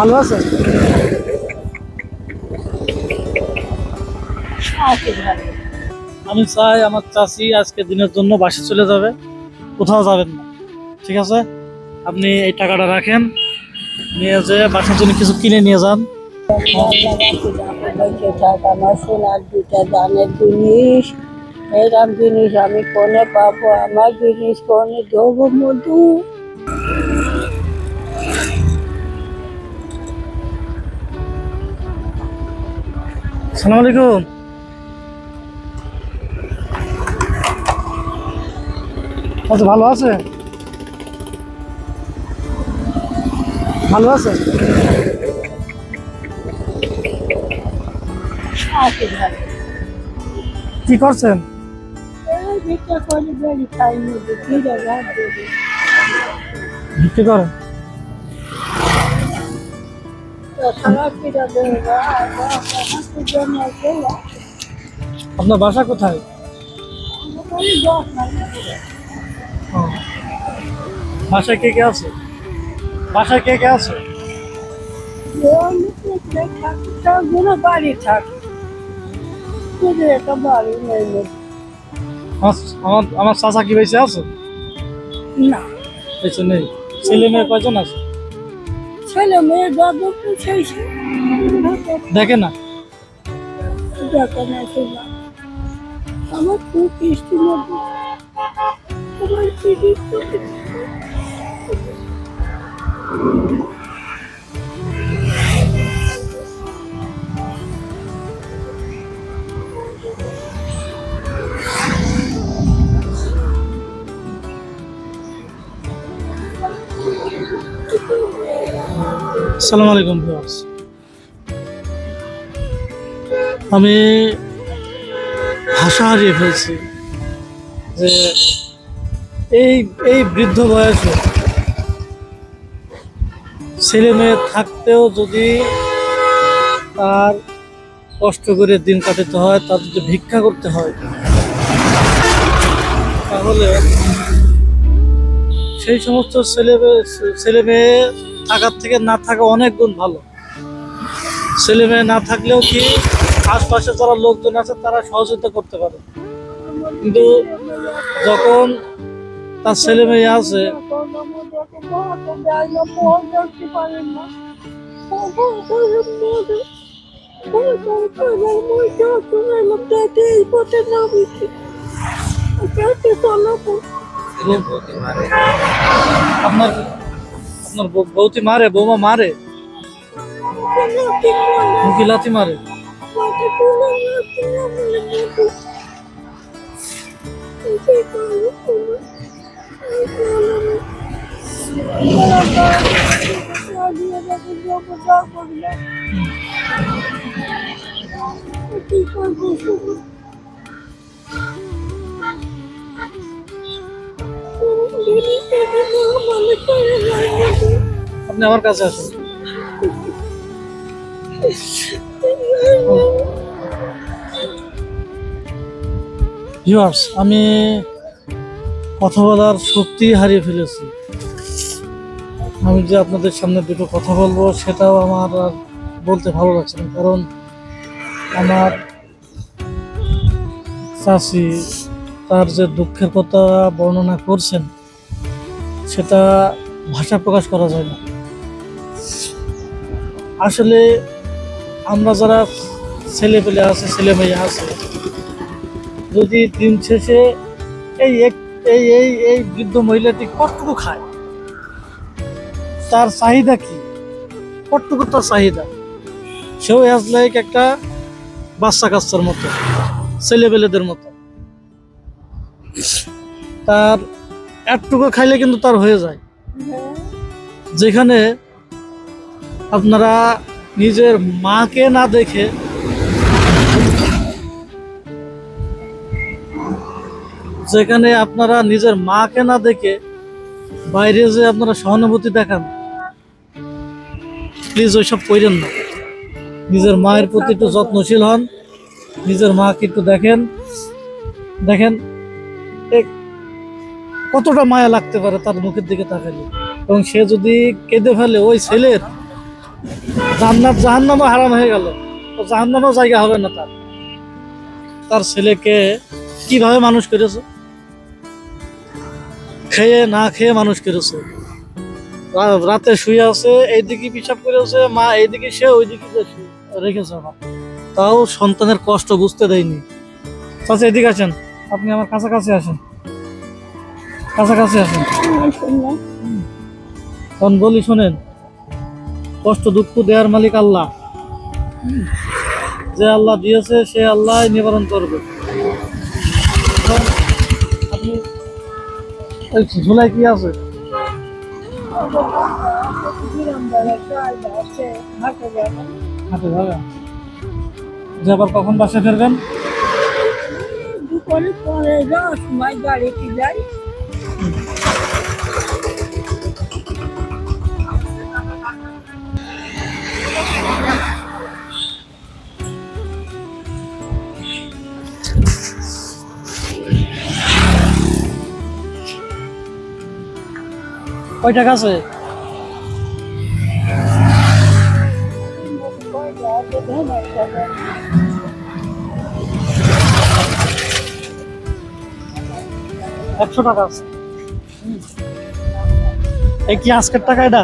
ভালো আছে? আমি চাই আমার চাষি আজকে দিনের জন্য বাসে চলে যাবে কোথাও যাবেন না ঠিক আছে? আপনি এই টাকাটা রাখেন নিয়ে যে বাসার জন্য কিছু কিনে নিয়ে যান। আমার সোনার দুটা দানের জিনিস। জিনিস আমি কোনে পাবো? আমার জিনিস কোনে দেবো মধু? সালাম আলাইকুম। আচ্ছা ভালো আছে? ভালো আছে? কি করছেন? ভিক্ষা করেন? আপনার বাসা কোথায়। বাসায় কে কে আছে? বাসায় কে কে আছে? বাড়ি থাক একটা বাড়ি নেই আমার আমার আমার চাচা কি বেঁচে আছে? না। বেঁচে নেই। ছেলে মেয়ে কয়জন আছে? ছেলে মেয়ে তো সেই দেখে না। দেখে না শোনা আমার খুব কৃষ্টি মধ্যে আমার পিঠে সালাম আলাইকুম ভিউয়ার্স। আমি ভাষা হারিয়ে ফেলছি যে এই এই বৃদ্ধ বয়সে ছেলে মেয়ে থাকতেও যদি তার কষ্ট করে দিন কাটাতে হয়, তার যদি ভিক্ষা করতে হয়, তাহলে সেই সমস্ত ছেলে ছেলে মেয়ে থাকার থেকে না থাকা অনেক গুণ ভালো। ছেলে মেয়ে না থাকলেও কি আশপাশে যারা লোকজন আছে তারা সহযোগিতা করতে পারে। কিন্তু যখন তার ছেলে মেয়ে আছে, আপনার আপনার বৌতি মারে বৌমা মারে। লাথি মারে। আপনি আমার কাছে আসুন। আমি কথা বলার শক্তি হারিয়ে ফেলেছি। আমি যে আপনাদের সামনে দুটো কথা বলব, সেটাও আমার আর বলতে ভালো লাগছে না, কারণ আমার চাষি তার যে দুঃখের কথা বর্ণনা করছেন সেটা ভাষা প্রকাশ করা যায় না। আসলে আমরা যারা ছেলে পেলে আছে ছেলে মেয়ে আছে, যদি দিন শেষে এই এক- এই এই এই বৃদ্ধ মহিলাটি কতটুকু খায়? তার চাহিদা কি? কতটুকু তার চাহিদা? সেও অ্যাজ লাইক একটা বাচ্চা কাচ্চার মতো ছেলেবেলেদের মতো। তার একটুকু খাইলে কিন্তু তার হয়ে যায়। যেখানে আপনারা নিজের মাকে না দেখে যেখানে আপনারা নিজের মাকে না দেখে বাইরে যে আপনারা সহানুভূতি দেখান প্লিজ ওইসব কইরেন না। নিজের মায়ের প্রতি একটু যত্নশীল হন, নিজের মাকে একটু দেখেন। দেখেন এ কতটা মায়া লাগতে পারে তার মুখের দিকে তাকালে? এবং সে যদি কেঁদে ফেলে, ওই ছেলের জান্নাত জাহান্নামও হারাম হয়ে গেল। তো জাহান্নামও জায়গা হবে না তার। তার ছেলেকে কীভাবে মানুষ করেছে? খেয়ে না খেয়ে মানুষ করেছে। রাতে শুয়ে আছে, এইদিকে পিসাব করেছে মা এইদিকে সে ওইদিকে রেখেছে আমার তাও সন্তানের কষ্ট বুঝতে দেয়নি। চাচা, এদিকে আসেন। আপনি আমার কাছাকাছি আসেন। কাছাকাছি আসেন। তখন বলি শোনেন, কষ্ট দুঃখ দেওয়ার মালিক আল্লাহ। যে আল্লাহ দিয়েছে, সে আল্লাহ নিবারণ করবে। ঝুলাই কি আছে? হাতে কখন বাসে ফিরবেন? যাই। কয় টাকা আছে? একশো টাকা আছে। এই কি আজকের টাকা এটা?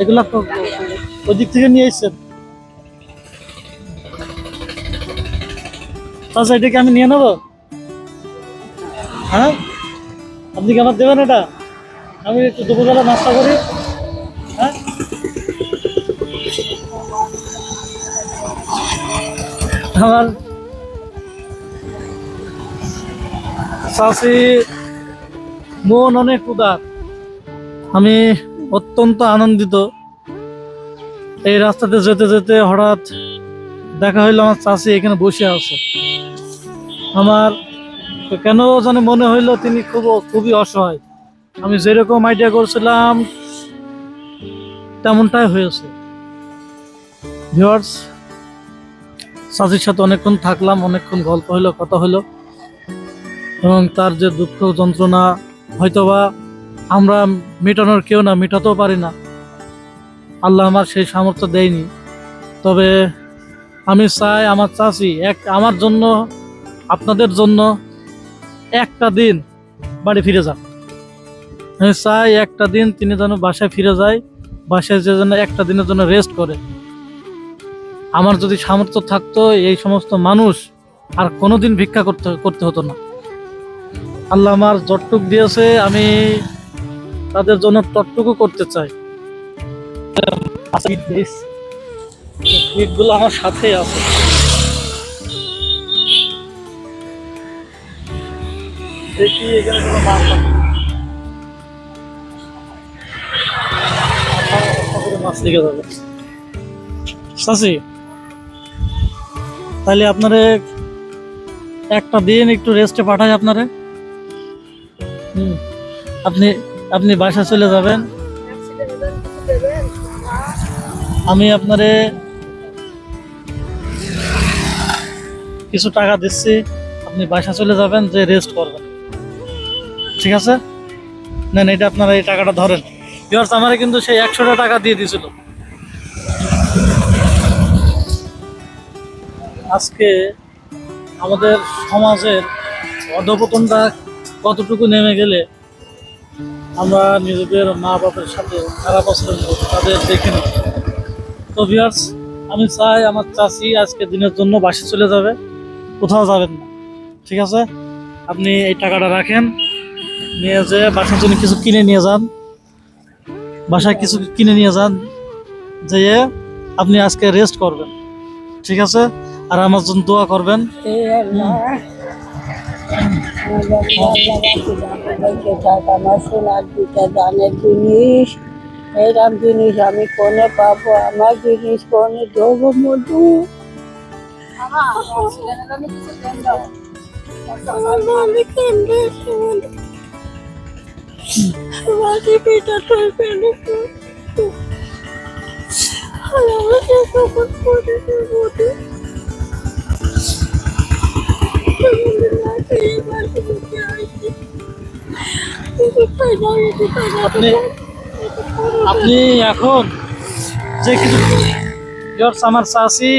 এগুলা ওই থেকে নিয়ে এসছেন। আচ্ছা এটা কি আমি নিয়ে নেব? হ্যাঁ? আপনি কি আমার দেবেন এটা? আমি একটু দুপুরবেলা নাস্তা করি। হ্যাঁ? আমার চাষি মন অনেক উদার। আমি অত্যন্ত আনন্দিত। এই রাস্তাতে যেতে যেতে হঠাৎ দেখা হইল আমার চাষি এখানে বসে আছে। আমার কেন জানি মনে হইল তিনি খুব খুবই অসহায়। আমি যেরকম আইডিয়া করছিলাম, তেমনটাই হয়েছে। ভিওয়ার্স চাচির সাথে অনেকক্ষণ থাকলাম, অনেকক্ষণ গল্প হইল, কথা হইল। এবং তার যে দুঃখ যন্ত্রণা, হয়তোবা আমরা মেটানোর কেউ না, মেটাতেও পারি না। আল্লাহ আমার সেই সামর্থ্য দেয়নি। তবে আমি চাই আমার চাচি এক, আমার জন্য, আপনাদের জন্য একটা দিন বাড়ি ফিরে যান আমি চাই একটা দিন তিনি যেন বাসায় ফিরে যায় বাসায় যে যেন একটা দিনের জন্য রেস্ট করে। আমার যদি সামর্থ্য থাকতো এই সমস্ত মানুষ আর কোনোদিন ভিক্ষা করতে করতে হতো না। আল্লাহ আমার যতটুক দিয়েছে আমি তাদের জন্য ততটুকু করতে চাই। ইটগুলো আমার সাথে আছে। দেখি এখানে কোনো মাছ মাছ যাবে। তাহলে আপনারে একটা দিন একটু রেস্টে পাঠাই আপনারে। হুম, আপনি আপনি বাসা চলে যাবেন। আমি আপনারে কিছু টাকা দিচ্ছি, আপনি বাসা চলে যাবেন, যে রেস্ট করবেন। ঠিক আছে? নেন, এটা আপনারা এই টাকাটা ধরেন। বিহার আমারে কিন্তু সেই একশোটা টাকা দিয়ে দিয়েছিল। আজকে আমাদের সমাজের অধপতনটা কতটুকু নেমে গেলে আমরা নিজেদের মা বাপের সাথে খারাপ আচরণ করি তাদের দেখে নিই তো ভিউয়ার্স আমি চাই আমার চাচি আজকে দিনের জন্য বাসে চলে যাবে, কোথাও যাবেন না, ঠিক আছে? আপনি এই টাকাটা রাখেন, নিয়ে যে বাসার জন্য কিছু কিনে নিয়ে যান। বাসায় কিছু কিনে নিয়ে যান, যেয়ে আপনি আজকে রেস্ট করবেন। ঠিক আছে? আর আমার জন্য দোয়া করবেন। জিনিস এরম জিনিস আমি কোনে পাবো আমার জিনিস কোনে দেবো মধু আমি কেন্দ্রে আমাকে পিতা তুই পেলে আমাকে সবুজ করে আপনি এখন যে কিছু আমার চাষি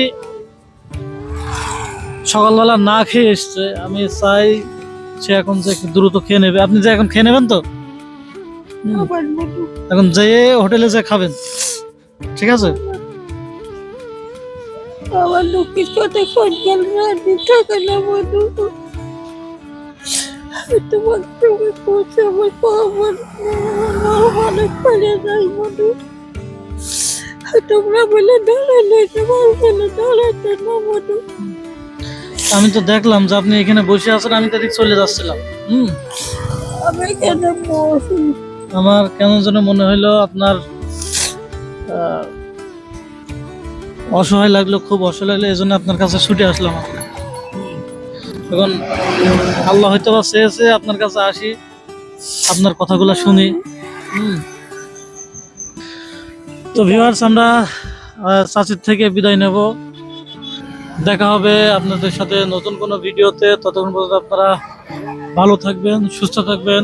সকালবেলা না খেয়ে এসছে আমি চাই সে এখন যে দ্রুত খেয়ে নেবে। আপনি যে এখন খেয়ে নেবেন তো? এখন যেয়ে হোটেলে যে খাবেন ঠিক আছে? আমার দুঃখের সাথে কোন গেল না? টাকা না। মধু তোমার সঙ্গে পৌঁছে আমার আমার অনেক পড়ে যাই মধু তোমরা বলে দাঁড়ালে তোমার বলে দাঁড়াতে না মধু আমি তো দেখলাম যে আপনি এখানে বসে আছেন আমি তো চলে যাচ্ছিলাম। হুম। আমি কেন বসি? আমার কেন যেন মনে হইল আপনার অসহায় লাগল, খুব অসহায় লাগল এই জন্য আপনার কাছে ছুটে আসলাম এখন আল্লাহ হয়তো বা চেয়েছে আপনার কাছে আসি, আপনার কথাগুলো শুনি। তো ভিউয়ার্স আমরা চাচির থেকে বিদায় নেব। দেখা হবে আপনাদের সাথে নতুন কোনো ভিডিওতে। ততক্ষণ পর্যন্ত আপনারা ভালো থাকবেন, সুস্থ থাকবেন।